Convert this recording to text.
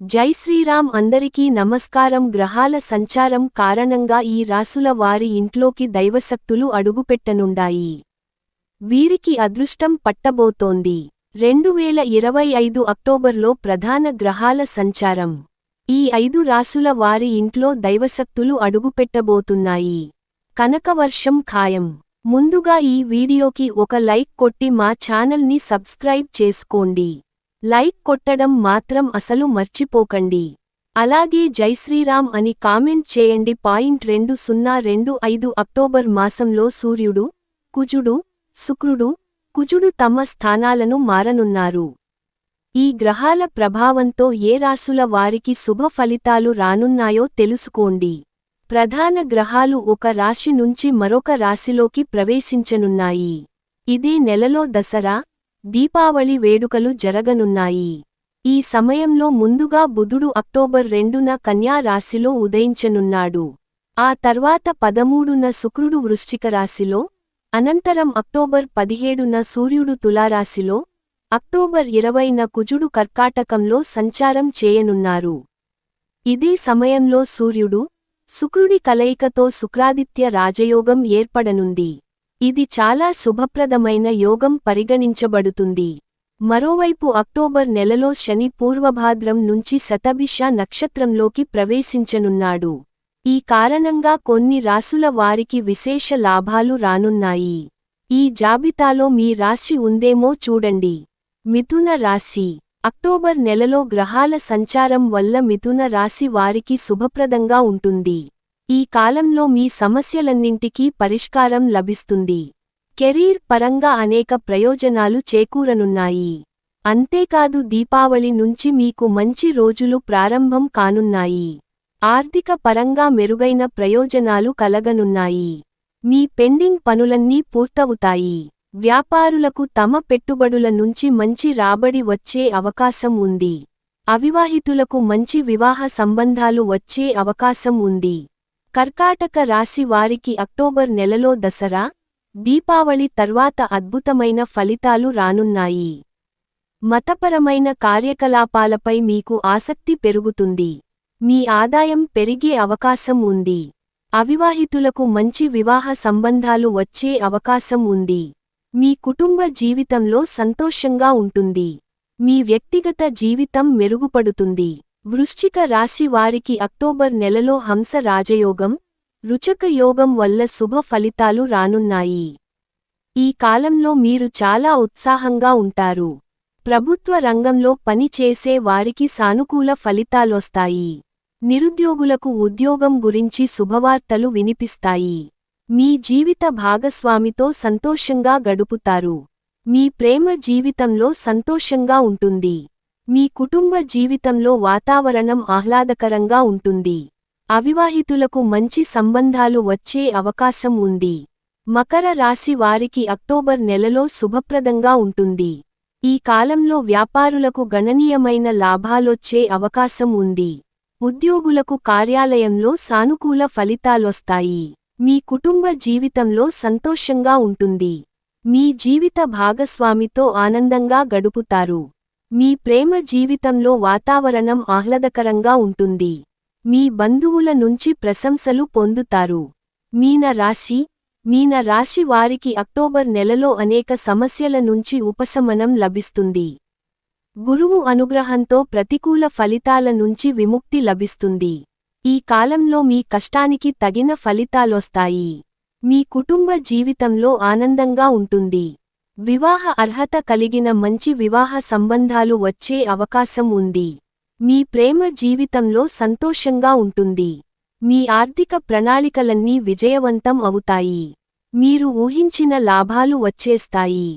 జై శ్రీరామ్ అందరికీ నమస్కారం. గ్రహాల సంచారం కారణంగా ఈ రాసుల వారి ఇంట్లోకి దైవశక్తులు అడుగుపెట్టనుండాయి. వీరికి అదృష్టం పట్టబోతోంది. రెండు వేల ఇరవై ఐదు అక్టోబర్లో ప్రధాన గ్రహాల సంచారం. ఈ ఐదు రాసుల వారి ఇంట్లో దైవశక్తులు అడుగుపెట్టబోతున్నాయి. కనకవర్షం ఖాయం. ముందుగా ఈ వీడియోకి ఒక లైక్ కొట్టి మా ఛానల్ని సబ్స్క్రైబ్ చేసుకోండి. లైక్ కొట్టడం మాత్రం అసలు మర్చిపోకండి. అలాగే జై శ్రీరామ్ అని కామెంట్ చేయండి. పాయింట్ రెండు సున్నా రెండు ఐదు అక్టోబర్ మాసంలో సూర్యుడు కుజుడు శుక్రుడు కుజుడు తమ స్థానాలను మారనున్నారు. ఈ గ్రహాల ప్రభావంతో ఏ రాసుల వారికి శుభ ఫలితాలు రానున్నాయో తెలుసుకోండి. ప్రధాన గ్రహాలు ఒక రాశి నుంచి మరొక రాశిలోకి ప్రవేశించనున్నాయి. ఇదే నెలలో దసరా దీపావళి వేడుకలు జరగనున్నాయి. ఈ సమయంలో ముందుగా బుధుడు అక్టోబర్ రెండున కన్యా రాశిలో ఉదయించనున్నాడు. ఆ తర్వాత పదమూడున శుక్రుడు వృశ్చిక రాశిలో అనంతరం అక్టోబర్ పదిహేడున సూర్యుడు తులారాశిలో అక్టోబర్ ఇరవైన కుజుడు కర్కాటకంలో సంచారం చేయనున్నారు. ఇదే సమయంలో సూర్యుడు శుక్రుడి కలయికతో శుక్రాదిత్య రాజయోగం ఏర్పడనుంది. ఇది చాలా శుభప్రదమైన యోగం పరిగణించబడుతుంది. మరోవైపు అక్టోబర్ నెలలో శని పూర్వభాద్రం నుంచి శతభిష నక్షత్రంలోకి ప్రవేశించనున్నాడు. ఈ కారణంగా కొన్ని రాసుల వారికి విశేష లాభాలు రానున్నాయి. ఈ జాబితాలో మీ రాశి ఉందేమో చూడండి. మిథున రాశి. అక్టోబర్ నెలలో గ్రహాల సంచారం వల్ల మిథున రాశి వారికి శుభప్రదంగా ఉంటుంది. ఈ కాలంలో మీ సమస్యలన్నింటికీ పరిష్కారం లభిస్తుంది. కెరీర్ పరంగా అనేక ప్రయోజనాలు చేకూరనున్నాయి. అంతేకాదు దీపావళి నుంచి మీకు మంచి రోజులు ప్రారంభం కానున్నాయి. ఆర్థిక పరంగా మెరుగైన ప్రయోజనాలు కలగనున్నాయి. మీ పెండింగ్ పనులన్నీ పూర్తవుతాయి. వ్యాపారులకు తమ పెట్టుబడుల నుంచి మంచి రాబడి వచ్చే అవకాశం ఉంది. అవివాహితులకు మంచి వివాహ సంబంధాలు వచ్చే అవకాశం ఉంది. కర్కాటక రాశి వారికి అక్టోబర్ నెలలో దసరా దీపావళి తర్వాత అద్భుతమైన ఫలితాలు రానున్నాయి. మతపరమైన కార్యకలాపాలపై మీకు ఆసక్తి పెరుగుతుంది. మీ ఆదాయం పెరిగే అవకాశం ఉంది. అవివాహితులకు మంచి వివాహ సంబంధాలు వచ్చే అవకాశం ఉంది. మీ కుటుంబ జీవితంలో సంతోషంగా ఉంటుంది. మీ వ్యక్తిగత జీవితం మెరుగుపడుతుంది. వృశ్చిక రాశి వారికి అక్టోబర్ నెలలో హంస రాజయోగం రుచక యోగం వల్ల శుభ ఫలితాలు రానున్నాయి. ఈ కాలంలో మీరు చాలా ఉత్సాహంగా ఉంటారు. ప్రభుత్వ రంగంలో పనిచేసే వారికి సానుకూల ఫలితాలొస్తాయి. నిరుద్యోగులకు ఉద్యోగం గురించి శుభవార్తలు వినిపిస్తాయి. మీ జీవిత భాగస్వామితో సంతోషంగా గడుపుతారు. మీ ప్రేమ జీవితంలో సంతోషంగా ఉంటుంది. మీ కుటుంబ జీవితంలో వాతావరణం ఆహ్లాదకరంగా ఉంటుంది. అవివాహితులకు మంచి సంబంధాలు వచ్చే అవకాశం ఉంది. మకర రాశి వారికి అక్టోబర్ నెలలో శుభప్రదంగా ఉంటుంది. ఈ కాలంలో వ్యాపారులకు గణనీయమైన లాభాలొచ్చే అవకాశం ఉంది. ఉద్యోగులకు కార్యాలయంలో సానుకూల ఫలితాలొస్తాయి. మీ కుటుంబ జీవితంలో సంతోషంగా ఉంటుంది. మీ జీవిత భాగస్వామితో ఆనందంగా గడుపుతారు. మీ ప్రేమ జీవితంలో వాతావరణం ఆహ్లాదకరంగా ఉంటుంది. మీ బంధువుల నుంచి ప్రశంసలు పొందుతారు. మీన రాశి మీన రాశి వారికి అక్టోబర్ నెలలో అనేక సమస్యల నుంచి ఉపశమనం లభిస్తుంది. గురువు అనుగ్రహంతో ప్రతికూల ఫలితాల నుంచి విముక్తి లభిస్తుంది. ఈ కాలంలో మీ కష్టానికి తగిన ఫలితాలొస్తాయి. మీ కుటుంబ జీవితంలో ఆనందంగా ఉంటుంది. వివాహ అర్హత కలిగిన మంచి వివాహ సంబంధాలు వచ్చే అవకాశం ఉంది. మీ ప్రేమ జీవితంలో సంతోషంగా ఉంటుంది. మీ ఆర్థిక ప్రణాళికలన్నీ విజయవంతం అవుతాయి. మీరు ఊహించిన లాభాలు వచ్చేస్తాయి.